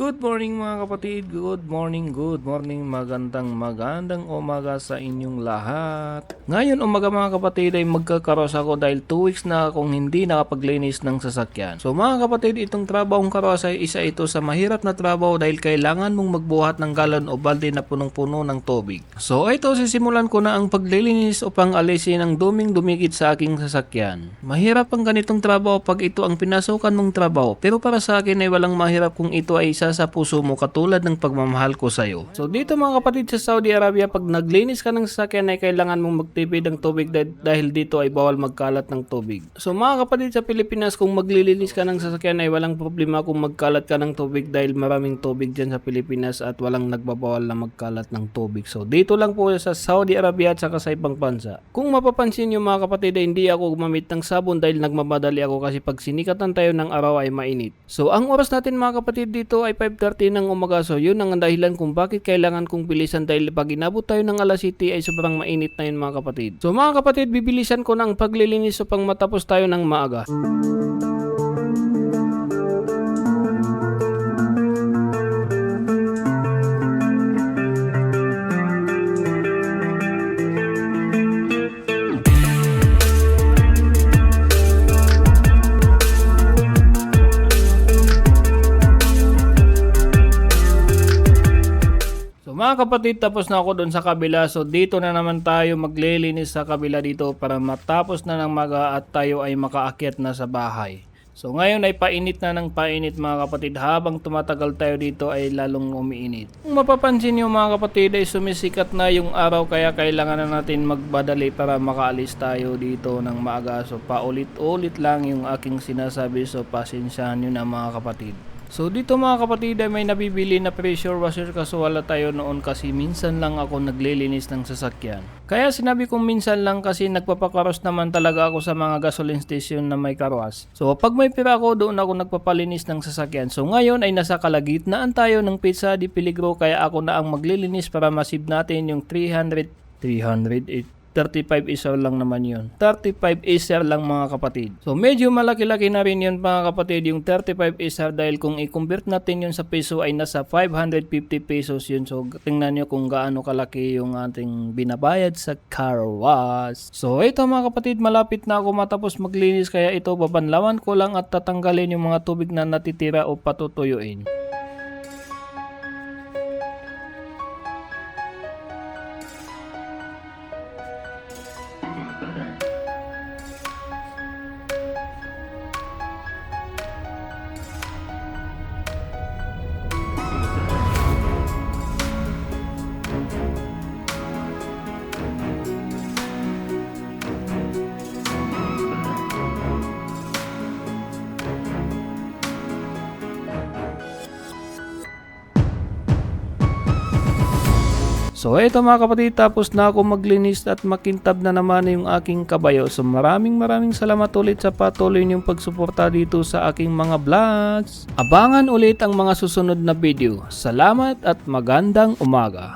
Good morning mga kapatid, good morning, good morning, magandang magandang umaga sa inyong lahat. Ngayon umaga mga kapatid ay magkakaros ako dahil 2 weeks na akong hindi nakapaglinis ng sasakyan. So mga kapatid, itong trabahong karos ay isa ito sa mahirap na trabaho dahil kailangan mong magbuhat ng galon o balde na punong-puno ng tubig. So ito sisimulan ko na ang paglilinis upang alisin ang duming dumikit sa aking sasakyan. Mahirap ang ganitong trabaho pag ito ang pinasukan mong trabaho pero para sa akin ay walang mahirap kung ito ay isa sa puso mo katulad ng pagmamahal ko sa iyo. So dito mga kapatid sa Saudi Arabia pag naglinis ka ng sasakyan ay kailangan mong magtipid ng tubig dah- dahil dito ay bawal magkalat ng tubig. So mga kapatid sa Pilipinas kung maglilinis ka ng sasakyan ay walang problema kung magkalat ka ng tubig dahil maraming tubig dyan sa Pilipinas at walang nagbabawal na magkalat ng tubig. So dito lang po sa Saudi Arabia at saka sa ibang bansa. Kung mapapansin nyo mga kapatid ay hindi ako gumamit ng sabon dahil nagmamadali ako kasi pag sinikatan tayo ng araw ay mainit. So ang oras natin mga kapatid dito ay 5.30 ng umaga. So yun ang dahilan kung bakit kailangan kong bilisan dahil pag inabot tayo ng alas city ay sobrang mainit na yun mga kapatid. So mga kapatid bibilisan ko ng paglilinis upang matapos tayo ng maaga. So mga kapatid, tapos na ako doon sa kabila. So dito na naman tayo maglilinis sa kabila dito para matapos na ng maga at tayo ay makaakyat na sa bahay. So ngayon ay painit na ng painit mga kapatid. Habang tumatagal tayo dito ay lalong umiinit. Kung mapapansin nyo mga kapatid ay sumisikat na yung araw kaya kailangan na natin magbadali para makaalis tayo dito ng maaga. So paulit-ulit lang yung aking sinasabi. So pasensyahan nyo na mga kapatid. So dito mga kapatid ay may nabibili na pressure washer kaso wala tayo noon kasi minsan lang ako naglilinis ng sasakyan. Kaya sinabi kong minsan lang kasi nagpapakaros naman talaga ako sa mga gasoline station na may karwas. So pag may pira ako doon ako nagpapalinis ng sasakyan. So ngayon ay nasa kalagitnaan tayo ng pizza di peligro kaya ako na ang maglilinis para masib natin yung 300 300 35 isaw lang naman yun. 35 isaw lang mga kapatid. So medyo malaki-laki na rin yun mga kapatid yung 35 isaw dahil kung i-convert natin yun sa peso ay nasa 550 pesos yun. So tingnan nyo kung gaano kalaki yung ating binabayad sa car wash. So ito mga kapatid malapit na ako matapos maglinis kaya ito babanlawan ko lang at tatanggalin yung mga tubig na natitira o patutuyuin. So eto mga kapatid, tapos na ako maglinis at makintab na naman yung aking kabayo. So maraming maraming salamat ulit sa patuloy niyong pagsuporta dito sa aking mga vlogs. Abangan ulit ang mga susunod na video. Salamat at magandang umaga.